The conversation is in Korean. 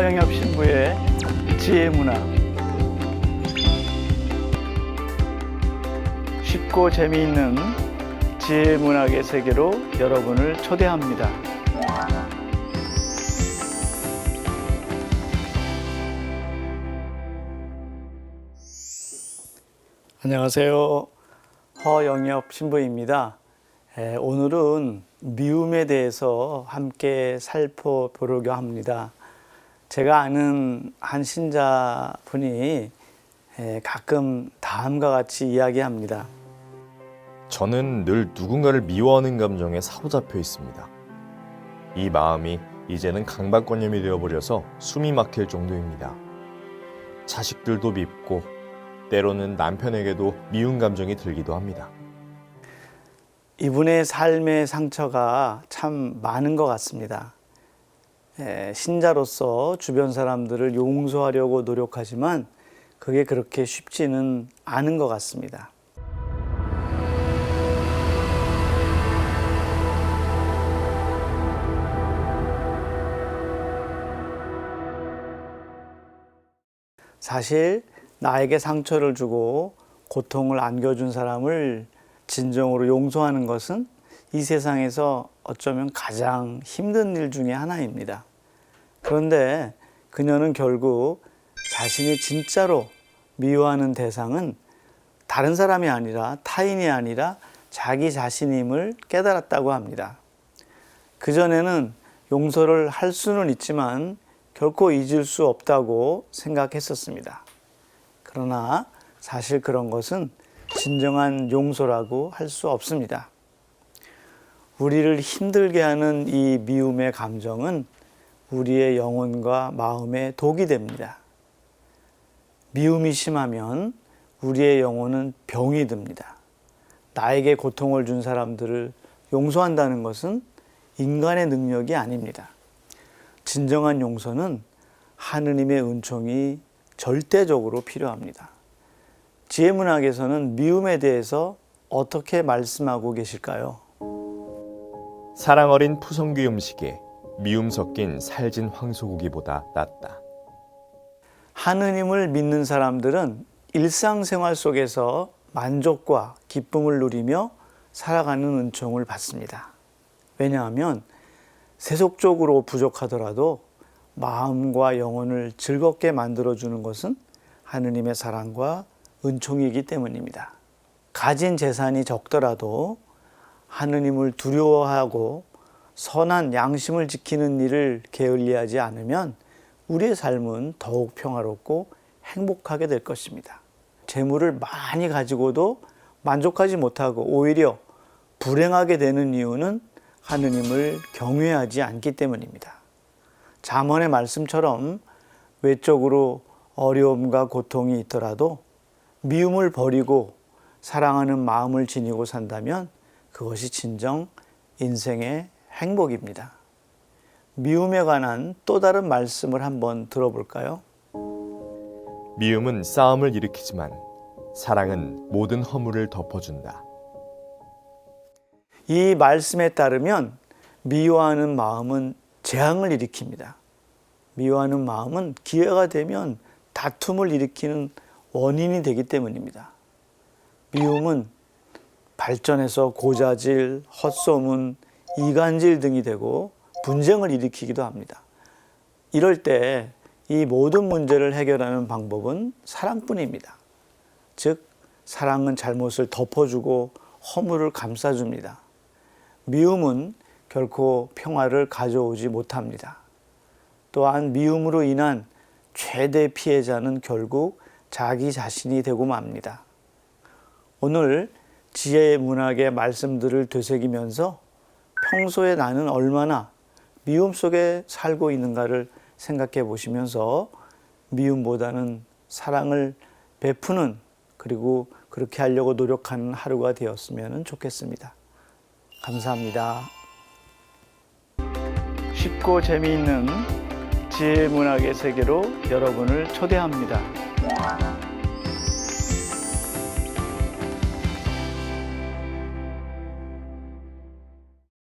허영엽 신부의 지혜 문화. 쉽고 재미있는 지혜 문학의 세계로 여러분을 초대합니다. 안녕하세요. 허영엽 신부입니다. 에, 오늘은 미움에 대해서 함께 살펴보려고 합니다. 제가 아는 한 신자분이 에, 가끔 다음과 같이 이야기합니다. 저는 늘 누군가를 미워하는 감정에 사로잡혀 있습니다. 이 마음이 이제는 강박관념이 되어버려서 숨이 막힐 정도입니다. 자식들도 밉고 때로는 남편에게도 미운 감정이 들기도 합니다. 이분의 삶의 상처가 참 많은 것 같습니다. 에, 신자로서 주변 사람들을 용서하려고 노력하지만 그게 그렇게 쉽지는 않은 것 같습니다. 사실 나에게 상처를 주고 고통을 안겨준 사람을 진정으로 용서하는 것은 이 세상에서 어쩌면 가장 힘든 일 중에 하나입니다. 그런데 그녀는 결국 자신이 진짜로 미워하는 대상은 다른 사람이 아니라 타인이 아니라 자기 자신임을 깨달았다고 합니다. 그전에는 용서를 할 수는 있지만 결코 잊을 수 없다고 생각했었습니다. 그러나 사실 그런 것은 진정한 용서라고 할 수 없습니다. 우리를 힘들게 하는 이 미움의 감정은 우리의 영혼과 마음에 독이 됩니다. 미움이 심하면 우리의 영혼은 병이 듭니다. 나에게 고통을 준 사람들을 용서한다는 것은 인간의 능력이 아닙니다. 진정한 용서는 하느님의 은총이 절대적으로 필요합니다. 지혜 문학에서는 미움에 대해서 어떻게 말씀하고 계실까요? 사랑 어린 푸성귀 음식에 미움 섞인 살진 황소고기보다 낫다. 하느님을 믿는 사람들은 일상생활 속에서 만족과 기쁨을 누리며 살아가는 은총을 받습니다. 왜냐하면 세속적으로 부족하더라도 마음과 영혼을 즐겁게 만들어주는 것은 하느님의 사랑과 은총이기 때문입니다. 가진 재산이 적더라도 하느님을 두려워하고 선한 양심을 지키는 일을 게을리하지 않으면 우리의 삶은 더욱 평화롭고 행복하게 될 것입니다. 재물을 많이 가지고도 만족하지 못하고 오히려 불행하게 되는 이유는 하느님을 경외하지 않기 때문입니다. 잠언의 말씀처럼 외적으로 어려움과 고통이 있더라도 미움을 버리고 사랑하는 마음을 지니고 산다면 그것이 진정 인생의 행복입니다. 미움에 관한 또 다른 말씀을 한번 들어볼까요? 미움은 싸움을 일으키지만 사랑은 모든 허물을 덮어준다. 이 말씀에 따르면 미워하는 마음은 재앙을 일으킵니다. 미워하는 마음은 기회가 되면 다툼을 일으키는 원인이 되기 때문입니다. 미움은 발전해서 고자질, 헛소문, 이간질 등이 되고 분쟁을 일으키기도 합니다. 이럴 때 이 모든 문제를 해결하는 방법은 사랑뿐입니다. 즉, 사랑은 잘못을 덮어주고 허물을 감싸줍니다. 미움은 결코 평화를 가져오지 못합니다. 또한 미움으로 인한 최대 피해자는 결국 자기 자신이 되고 맙니다. 오늘 지혜의 문학의 말씀들을 되새기면서 평소에 나는 얼마나 미움 속에 살고 있는가를 생각해 보시면서 미움보다는 사랑을 베푸는 그리고 그렇게 하려고 노력하는 하루가 되었으면 좋겠습니다. 감사합니다. 쉽고 재미있는 지혜 문학의 세계로 여러분을 초대합니다.